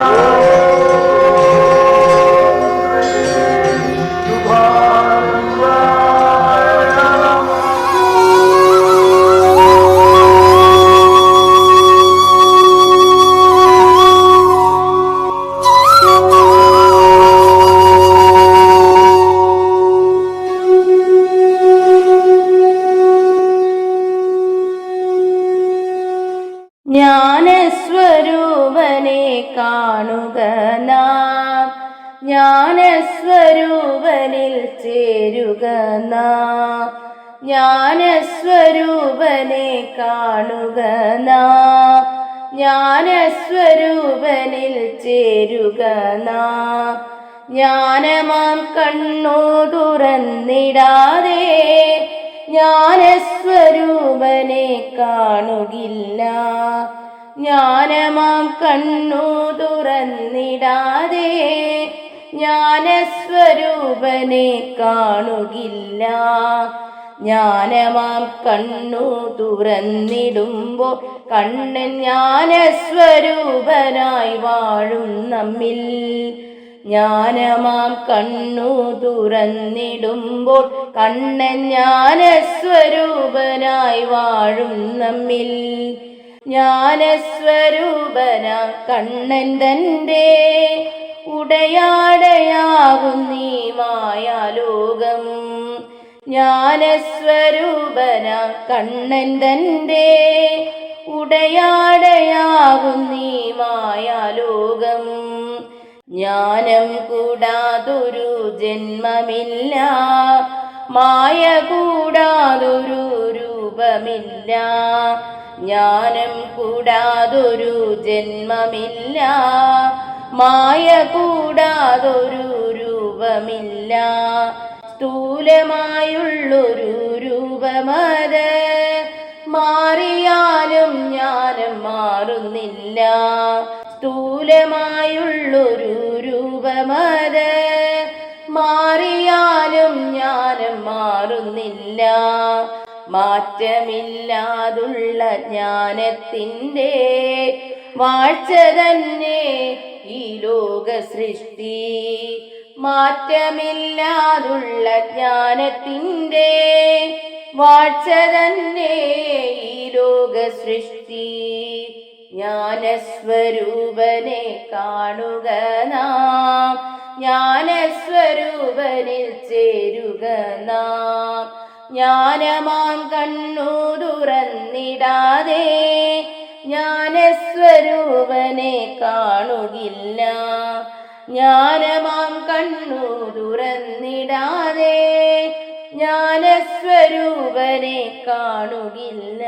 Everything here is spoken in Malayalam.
Oh! ജ്ഞാനസ്വരൂപനെ കാണുക നാം. ജ്ഞാനസ്വരൂപനിൽ ചേരുക നാം. ജ്ഞാനസ്വരൂപനെ കാണുക നാം. ജ്ഞാനസ്വരൂപനിൽ ചേരുക നാം. ജ്ഞാനമാം കണ്ണോ തുറന്നിടാതെ ജ്ഞാനസ്വരൂപനെ കാണുകില്ല. ജ്ഞാനമാം കണ്ണു തുറന്നിടാതെ ജ്ഞാനസ്വരൂപനെ കാണുകില്ല. ജ്ഞാനമാം കണ്ണു തുറന്നിടുമ്പോൾ കണ്ണൻ ജ്ഞാനസ്വരൂപനായി വാഴും നമ്മിൽ. ജ്ഞാനമാം കണ്ണു തുറന്നിടുമ്പോൾ കണ്ണൻ ജ്ഞാനസ്വരൂപനായി വാഴും നമ്മിൽ. ജ്ഞാനസ്വരൂപന കണ്ണൻ തന്റെ ഉടയാടയാകും നീ മായാലോകം. ജ്ഞാനസ്വരൂപന കണ്ണൻ തന്റെ ഉടയാടയാകും നീ മായാലോകം. ജ്ഞാനം കൂടാതൊരു ജന്മമില്ല. മായ കൂടാതൊരു രൂപമില്ല. ജ്ഞാനം കൂടാതൊരു ജന്മമില്ല. മായ കൂടാതൊരു രൂപമില്ല. സ്ഥൂലമായുള്ളൊരു രൂപമത് മാറിയാലും ജ്ഞാനം മാറുന്നില്ല. സ്ഥൂലമായുള്ളൊരു രൂപമത്. മാറിയാലും ജ്ഞാനം മാറുന്നില്ല. മാറ്റമില്ലാതുള്ള ജ്ഞാനത്തിന്റെ വാഴ്ച തന്നെ ഈ ലോക സൃഷ്ടി മാറ്റമില്ലാതുള്ള ജ്ഞാനത്തിന്റെ വാഴ്ച തന്നെ ഈ ലോക സൃഷ്ടി ജ്ഞാനസ്വരൂപനെ കാണുക നാം. ജ്ഞാനസ്വരൂപനിൽ ചേരുക നാം. ജ്ഞാനമാം കണ്ണു തുറന്നിടാതെ ജ്ഞാനസ്വരൂപനെ കാണുകില്ല. ജ്ഞാനമാം കണ്ണു തുറന്നിടാതെ ജ്ഞാനസ്വരൂപനെ കാണുകില്ല.